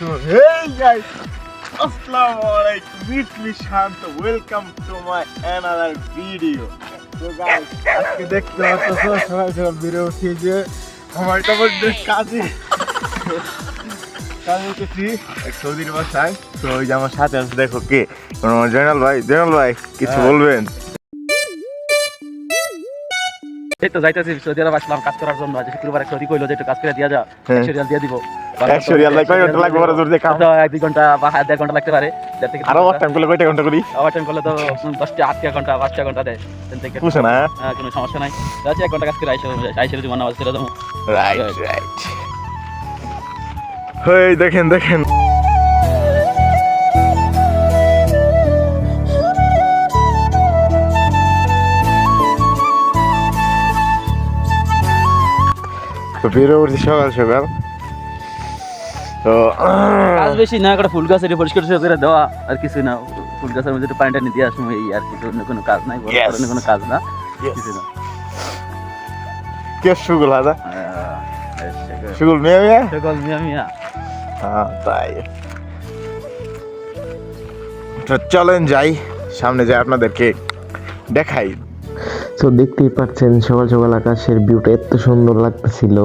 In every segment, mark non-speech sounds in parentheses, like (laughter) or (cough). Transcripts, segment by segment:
Hey guys, Assalamu alaikum, it's me Shant, welcome to my another video. So guys, আজকে দেখতে পাচ্ছ সবাই সবাই উঠি যে আমার তো কাজে। কাজে উঠেছি। এক সৌদির বাসায়। তো ওই যে আমার সাথে আছে দেখো কে? জয়নাল ভাই। জয়নাল ভাই কিছু হ্যাঁ। বলবেন? এই তো যাইতেছি সৌদি আরব আসলাম কাজ করার জন্য। আজ শুক্রবার কইলো যে একটু কাজ করে দিয়া যা। হ্যাঁ। একশো রিয়াল দিয়ে দিব। একশো রিয়াল কয় ঘণ্টা লাগবে বড় জোর তো এক দুই ঘণ্টা বা দেড় ঘণ্টা লাগতে পারে। দেড় থেকে আরও। টাইম করলে কয়টা ঘণ্টা করি? টাইম করলে তো দশটা আটটা ঘণ্টা পাঁচটা ঘণ্টা দেয়। থেকে বুঝছে না? হ্যাঁ, কোনো সমস্যা নাই। যাচ্ছি এক ঘণ্টা কাজ করে আইসে আইসে যদি মনে করে দেবো রাইট রাইট হেই দেখেন দেখেন। বেরো উঠছি সকাল সকাল। তো কাজ বেশি না একটা ফুল গাছ এটা পরিষ্কার করে দেওয়া আর কিছু না। ফুল গাছের মধ্যে একটু পানি টানি দিয়ে আসব এই আর কিছু অন্য কোনো কাজ নাই Yes. কোনো কাজ না কিছু না। কে সুগুল ঠিক সুগুল। মেয়ে মেয়ে। সকল মিয়া মিয়া। হ্যাঁ তাই। তো চলেন যাই সামনে যাই আপনাদেরকে দেখাই। তো দেখতেই পাচ্ছেন সকাল সকাল আকাশের ভিউটা এত সুন্দর লাগতেছিল।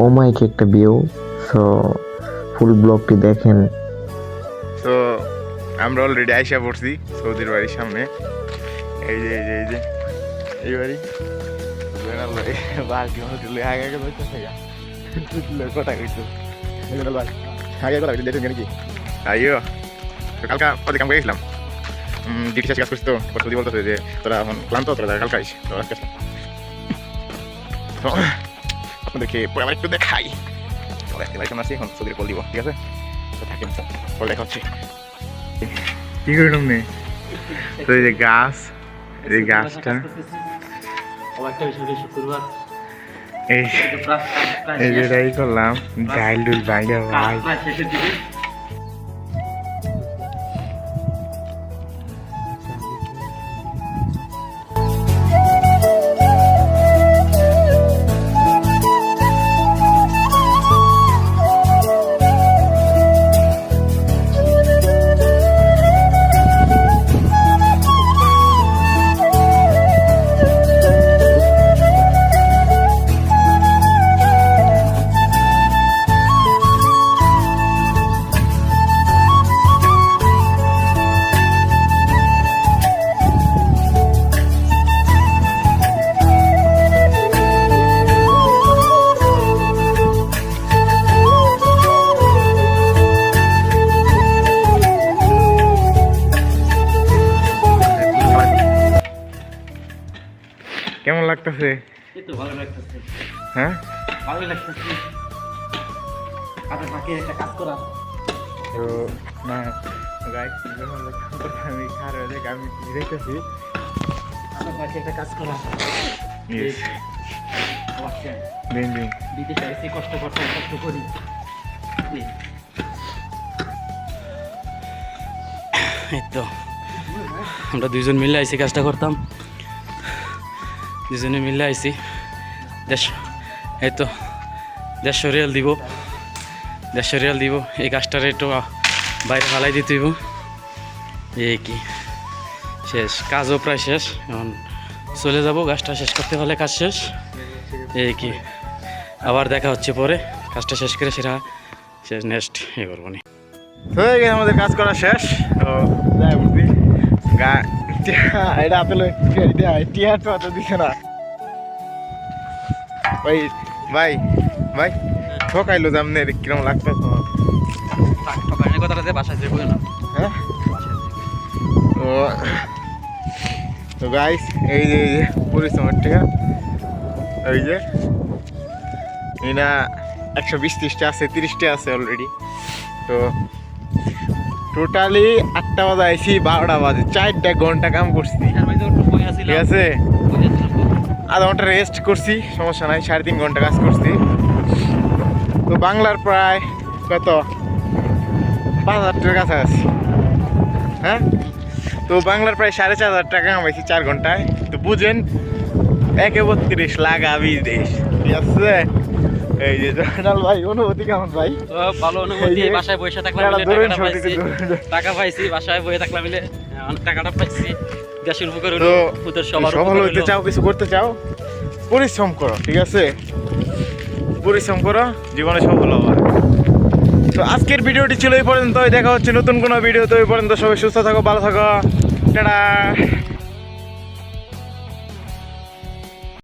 ও মাইক একটা ভিউ সো ফুল ব্লগটি দেখেন। তো আমরা অলরেডি আইসা পড়ছি সৌদির বাড়ির সামনে। এই যে এই যে এই যে, এই বাড়ি। আগে কথা কইতো। আগে কথা কইতো, দেখুন নাকি? আইও। তো কালকা ওদের কাম করে গেছিলাম ডিটি কাজ করছি তো সৌদি বলতেছে যে তোরা এখন ক্লান্ত তোরা কালকা আইস। তো আজকে তো আপনাদেরকে পরে আবার একটু দেখাই। তো দেখতে পাই কেমন আছি এখন সৌদির কল দিব ঠিক আছে? তো থাকেন দেখা হচ্ছে। কি করলাম নে? তো এই যে গাছ এই গাছটা। শুক্রবার। এই যেটাই করলাম ডাইল ডুল বাইরে ভাই লাগতেছে। এই তো ভালো লাগতেছে। হ্যাঁ? লাগতেছে। একটা কাজ করা। তো না গাইড আমি আমি দেখতেছি। একটা কাজ করা। ইয়েস আচ্ছা। দিন দিন দিতে চাইছি কষ্ট করতে কষ্ট করি। এই তো আমরা দুইজন মিলে আইসি কাজটা করতাম। দুজনে মিলে আইসি দেশ, এই তো দেড়শো রিয়াল দিব। দেড়শো রিয়াল দিব। এই গাছটার একটু বাইরে ফালাই দিতে দিব এই কি, শেষ। কাজও প্রায় শেষ। এখন চলে যাব। গাছটা শেষ করতে হলে কাজ শেষ। এই কি, আবার দেখা হচ্ছে পরে। কাজটা শেষ করে সেটা শেষ, নেক্সট, এ করব নি। গেছে আমাদের কাজ করা শেষ। তো গা (laughs) এটা আপেল টিয়ার তো অত দিছে না। ভাই ভাই ভাই, ঠকাইলো যে আপনার কিরম লাগতো তোমার কথাটা বাসায় যাব না হ্যাঁ তো গাইস এই যে এই যে, পরিশ্রমের টাকা এই যে, এই একশো বিশ ত্রিশটা আছে, তিরিশটা আছে অলরেডি তো টোটালি আটটা বাজে আইসি বারোটা বাজে চারটা ঘণ্টা কাম করছি। ঠিক আছে? আধা ঘণ্টা রেস্ট করছি সমস্যা নাই সাড়ে তিন ঘণ্টা কাজ করছি। তো বাংলার প্রায় কত? পাঁচ হাজার টাকার কাছাকাছি। হ্যাঁ? তো বাংলার প্রায় সাড়ে চার হাজার টাকা কামাইছি চার ঘন্টায়। তো বুঝেন একে বত্রিশ লাগাবি বিদেশ। ঠিক আছে? এই যে জয়নাল ভাই অনুভূতি কেমন ভাই? ভালো অনুভূতি বাসায় বসে থাকলাম টাকাটা পাইছি। টাকা পাইছি বাসায় বসে থাকলাম মিলে অনেক টাকাটা পাইছি। দেশের উপকার হলো ওদের সবার সফল হইতে চাও কিছু করতে চাও? পরিশ্রম করো ঠিক আছে? পরিশ্রম করো জীবনে সফল হবে তো আজকের ভিডিওটি ছিল এই পর্যন্ত দেখা হচ্ছে নতুন কোনো ভিডিও তো এই পর্যন্ত সবাই সুস্থ থাকো ভালো থাকো টাটা।